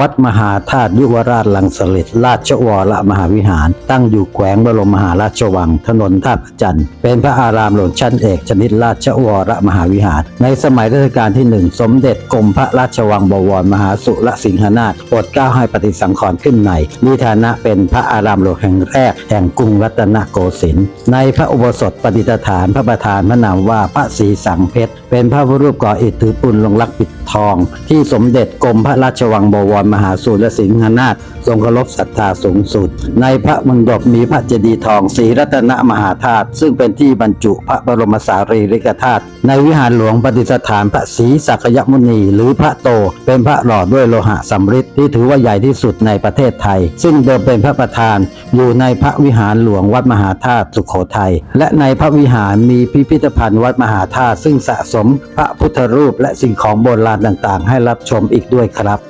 วัดมหาธาตุยุวราชลังสลิดราชวรมหาวิหาร ตั้งอยู่แขวงบรมมหาราชวัง ถนนท่าพระจันทร์เป็นพระอารามหลวงชั้นเอกชนิดราชวรมหาวิหาร ในสมัยรัชกาลที่หนึ่งสมเด็จกรมพระราชวังบวรมหาสุรสิงหนาถโปรดเกล้าให้ปฏิสังขรณ์ขึ้นในมีฐานะเป็นพระอารามหลวงแห่งแรกแห่งกรุงรัตนโกสินทร์ในพระอุโบสถปฏิสถานพระประธานพระนามว่าพระศรีสังเพชรเป็นพระพุทธรูปก่ออิฐถือปุนลงรักปิดทอง ที่สมเด็จกรมพระราชวังบวรมหาสุรสิงหนาถทรงเคารพศรัทธาสูงสุด ในพระมณฑปมีพระเจดีย์ทองศรีรัตนมหาธาตุซึ่งเป็นที่บรรจุพระบรมสารีริกธาตุในวิหารหลวงปฏิสถานพระศรีสักยมุนี หรือพระโต เป็นพระหล่อด้วยโลหะสำริดที่ถือว่าใหญ่ที่สุดในประเทศไทย ซึ่งเดิมเป็นพระประธาน อยู่ในพระวิหารหลวงวัดมหาธาตุสุขโขทัยและในพระวิหารมีพิพิธภัณฑ์วัดมหาธาตุซึ่งสะสมพระพุทธรูปและสิ่งของโบราณต่างๆ ให้รับชมอีกด้วยครับ